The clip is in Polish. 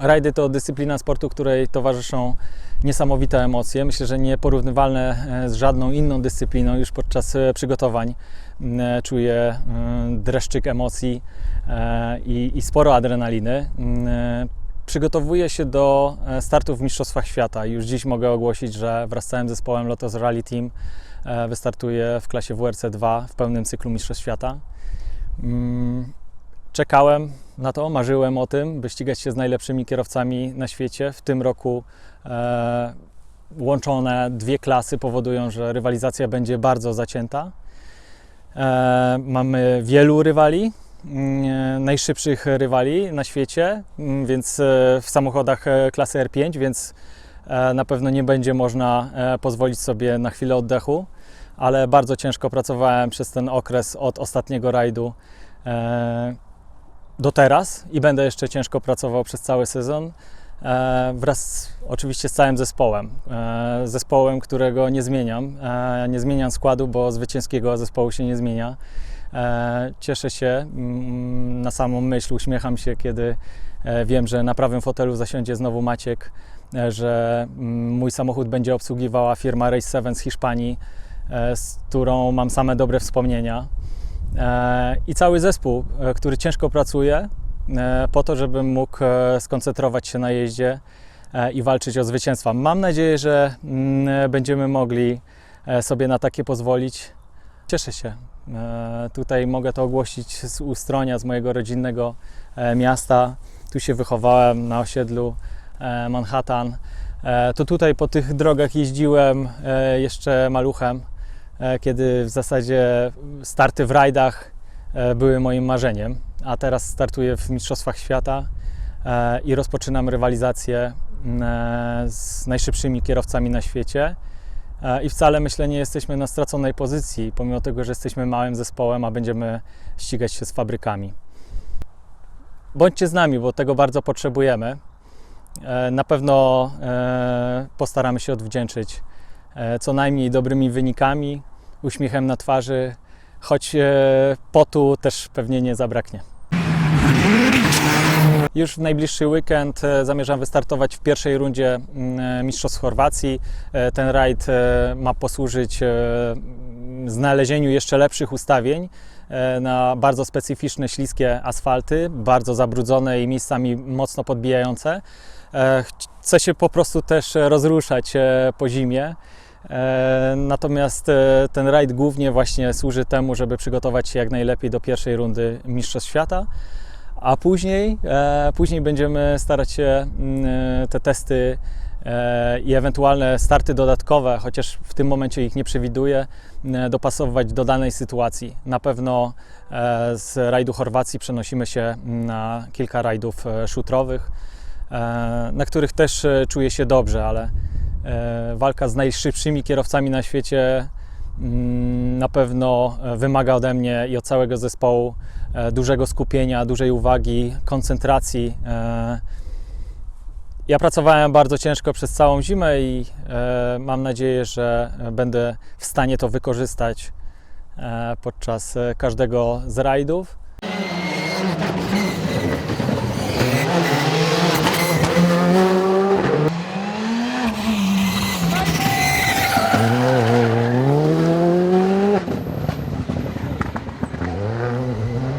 Rajdy to dyscyplina sportu, której towarzyszą niesamowite emocje. Myślę, że nieporównywalne e, z żadną inną dyscypliną. Już podczas e, przygotowań e, czuję dreszczyk emocji i, sporo adrenaliny. Przygotowuję się do startów w Mistrzostwach Świata. Już dziś mogę ogłosić, że wraz z całym zespołem Lotos Rally Team wystartuję w klasie WRC 2 w pełnym cyklu Mistrzostw Świata. Czekałem na to, marzyłem o tym, by ścigać się z najlepszymi kierowcami na świecie. W tym roku e, łączone dwie klasy powodują, że rywalizacja będzie bardzo zacięta. E, mamy wielu rywali, mm, najszybszych rywali na świecie, mm, więc e, w samochodach e, klasy R5, więc e, na pewno nie będzie można e, pozwolić sobie na chwilę oddechu, ale bardzo ciężko pracowałem przez ten okres od ostatniego rajdu e, do teraz i będę jeszcze ciężko pracował przez cały sezon. E, wraz oczywiście z całym zespołem. E, zespołem, którego nie zmieniam. E, nie zmieniam składu, bo zwycięskiego zespołu się nie zmienia. Cieszę się mm, na samą myśl, uśmiecham się, kiedy wiem, że na prawym fotelu zasiądzie znowu Maciek, że mm, mój samochód będzie obsługiwała firma Race 7 z Hiszpanii, z którą mam same dobre wspomnienia. E, I cały zespół, e, który ciężko pracuje e, po to, żebym mógł skoncentrować się na jeździe i walczyć o zwycięstwa. Mam nadzieję, że mm, będziemy mogli sobie na takie pozwolić. Cieszę się. Tutaj mogę to ogłosić z Ustronia, z mojego rodzinnego miasta. Tu się wychowałem na osiedlu Manhattan. To tutaj po tych drogach jeździłem jeszcze maluchem, kiedy w zasadzie starty w rajdach e, były moim marzeniem, a teraz startuję w Mistrzostwach Świata e, i rozpoczynam rywalizację e, z najszybszymi kierowcami na świecie. E, I wcale myślę, nie jesteśmy na straconej pozycji, pomimo tego, że jesteśmy małym zespołem, a będziemy ścigać się z fabrykami. Bądźcie z nami, bo tego bardzo potrzebujemy. E, Na pewno e, postaramy się odwdzięczyć e, co najmniej dobrymi wynikami, uśmiechem na twarzy, choć e, potu też pewnie nie zabraknie. Już w najbliższy weekend e, zamierzam wystartować w pierwszej rundzie mm, Mistrzostw Chorwacji. E, Ten rajd e, ma posłużyć e, znalezieniu jeszcze lepszych ustawień e, na bardzo specyficzne, śliskie asfalty, bardzo zabrudzone i miejscami mocno podbijające. E, Chcę się po prostu też rozruszać e, po zimie. E, Natomiast e, ten rajd głównie właśnie służy temu, żeby przygotować się jak najlepiej do pierwszej rundy Mistrzostw Świata. A później, e, później będziemy starać się mm, te testy i ewentualne starty dodatkowe, chociaż w tym momencie ich nie przewiduję, m, dopasowywać do danej sytuacji. Na pewno z rajdu Chorwacji przenosimy się na kilka rajdów szutrowych, na których też czuję się dobrze, ale walka z najszybszymi kierowcami na świecie mm, na pewno e, wymaga ode mnie i od całego zespołu e, dużego skupienia, dużej uwagi, koncentracji. E, Ja pracowałem bardzo ciężko przez całą zimę i e, mam nadzieję, że będę w stanie to wykorzystać e, podczas e, każdego z rajdów.